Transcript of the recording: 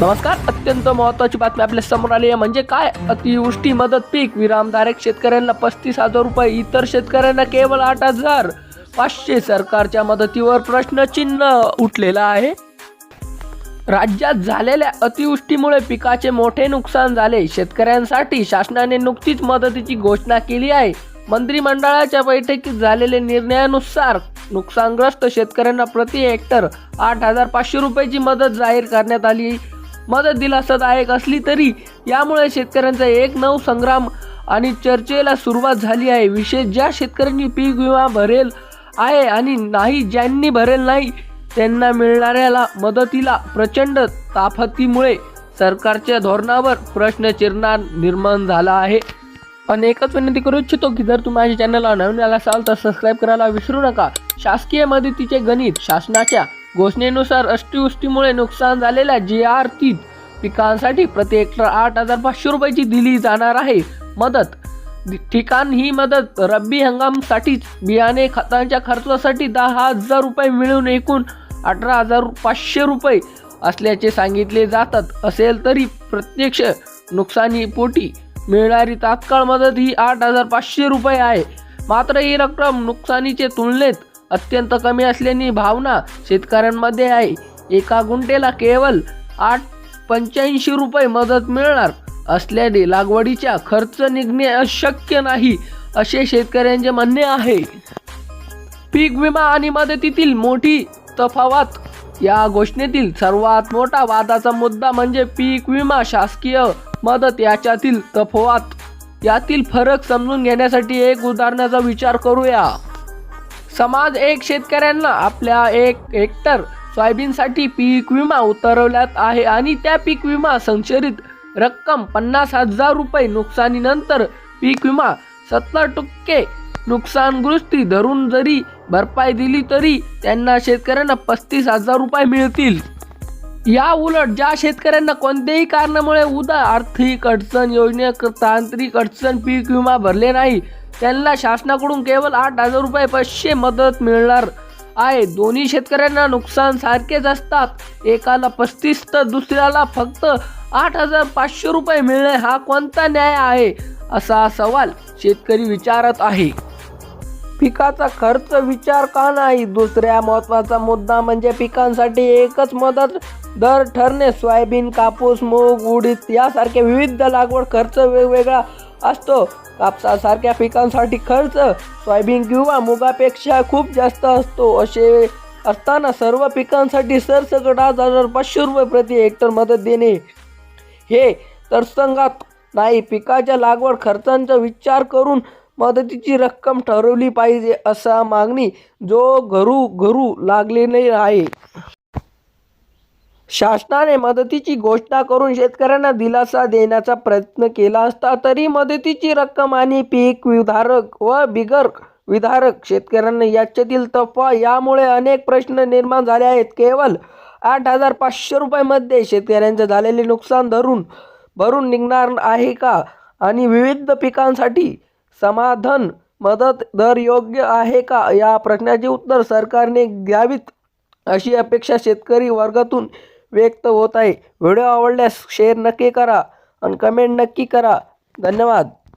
नमस्कार अत्यंत महत्वाची बातमी आपल्यासमोर आली आहे. म्हणजे काय? अतिवृष्टी मदत पीक विरामधारक शेतकऱ्यांना पस्तीस हजार रुपये इतर शेतकऱ्यांना केवळ आठ हजार. पाचशे सरकारच्या मदतीवर प्रश्नचिन्ह उठलेलं आहे. राज्यात झालेल्या अतिवृष्टीमुळे पिकाचे मोठे नुकसान झाले. शेतकऱ्यांसाठी शासनाने नुकतीच मदतीची घोषणा केली आहे. मंत्रिमंडळाच्या बैठकीत झालेल्या निर्णयानुसार नुकसानग्रस्त शेतकऱ्यांना प्रति हेक्टर आठ हजार पाचशे रुपयाची मदत जाहीर करण्यात आली. मदत दिलासादायक असली तरी यामुळे शेतकऱ्यांचा एक नऊ संग्राम आणि चर्चेला सुरुवात झाली आहे. विशेष ज्या शेतकऱ्यांनी पीक विमा भरेल आहे आणि नाही ज्यांनी भरेल नाही त्यांना मिळणाऱ्याला मदतीला प्रचंड ताफतीमुळे सरकारच्या धोरणावर प्रश्नचिन्ह निर्माण झाला आहे. पण एकच विनंती करू इच्छितो की जर तुम्ही माझ्या चॅनलला नवीन आला असाल तर सबस्क्राईब करायला विसरू नका. शासकीय मदतीचे गणित शासनाच्या घोषणेनुसार अष्टिवृष्टीमुळे नुकसान झालेल्या जी आर तीन पिकांसाठी प्रति हेक्टर आठ हजार पाचशे रुपयाची दिली जाणार आहे. मदत ठिकाण ही मदत रब्बी हंगामसाठीच. बियाणे खतांच्या खर्चासाठी दहा हजार रुपये मिळून एकूण अठरा हजार पाचशे रुपये असल्याचे सांगितले जातात. असेल तरी प्रत्यक्ष नुकसानीपोटी मिळणारी तात्काळ मदत ही आठ हजार पाचशे रुपये आहे. मात्र ही रक्कम नुकसानीच्या तुलनेत अत्यंत कमी असल्याने भावना शेतकऱ्यांमध्ये आहे. एका गुंठेला केवळ आठ पंच्याऐंशी रुपये मदत मिळणार असल्याने लागवडीचा खर्च निघणे अशक्य नाही असे शेतकऱ्यांचे म्हणणे आहे. पीक विमा आणि मदतीतील मोठी तफावत. या घोषणेतील सर्वात मोठा वादाचा मुद्दा म्हणजे पीक विमा शासकीय मदत याच्यातील तफावत. यातील फरक समजून घेण्यासाठी एक उदाहरणाचा विचार करूया. समाज एक शेतकऱ्यांना आपल्या एक हेक्टर सोयाबीनसाठी पीक विमा उतरवल्यात आहे आणि त्या पीक विमा संचरित रक्कम पन्नास हजार रुपये नुकसानीनंतर पीक विमा सत्तर टक्के नुकसानग्रस्ती धरून जरी भरपाई दिली तरी त्यांना शेतकऱ्यांना पस्तीस हजार रुपये मिळतील. या उलट ज्या शेतकऱ्यांना कोणत्याही कारणामुळे उदा आर्थिक अडचण योजने तांत्रिक अडचण पीक विमा भरले नाही त्यांना शासनाकडून केवळ आठ हजार रुपये पाचशे मदत मिळणार आहे. दोन्ही शेतकऱ्यांना नुकसान सारखेच असतात. एकाला पस्तीस तर दुसऱ्याला फक्त आठ हजार पाचशे रुपये मिळणे हा कोणता न्याय आहे? असा सवाल शेतकरी विचारत आहे. पिकाचा खर्च विचार का नाही? दुसऱ्या महत्त्वाचा मुद्दा म्हणजे पिकांसाठी एकच मदत दर ठरणे. सोयाबीन कापूस मूग उडीद यासारखे विविध लागवड खर्च वेगवेगळा असतो. कापसासारख्या पिकांसाठी खर्च सोयाबीन किंवा मुगापेक्षा खूप जास्त असतो. असे असताना सर्व पिकांसाठी सरसकट आठ हजार पाचशे रुपये प्रति हेक्टर मदत देणे हे तरसंगात नाही. पिकाच्या लागवड खर्चांचा विचार करून मदतीची रक्कम ठरवली पाहिजे असा मागणी जो घरू घरू लागलेली आहे. शासनाने मदतीची घोषणा करून शेतकऱ्यांना दिलासा देण्याचा प्रयत्न केला असता तरी मदतीची रक्कम आणि पीक विधारक व बिगर विधारक शेतकऱ्यांना याच्यातील तफा यामुळे अनेक प्रश्न निर्माण झाले आहेत. केवळ आठ हजार पाचशे रुपयामध्ये शेतकऱ्यांचे झालेले नुकसान धरून भरून निघणार आहे का? आणि विविध पिकांसाठी समाधान मदत दर योग्य आहे का? या प्रश्नाचे उत्तर सरकारने द्यावीत अशी अपेक्षा शेतकरी वर्गातून व्यक्त होत आहे. व्हिडिओ आवडल्यास शेअर नक्की करा आणि कमेंट नक्की करा. धन्यवाद.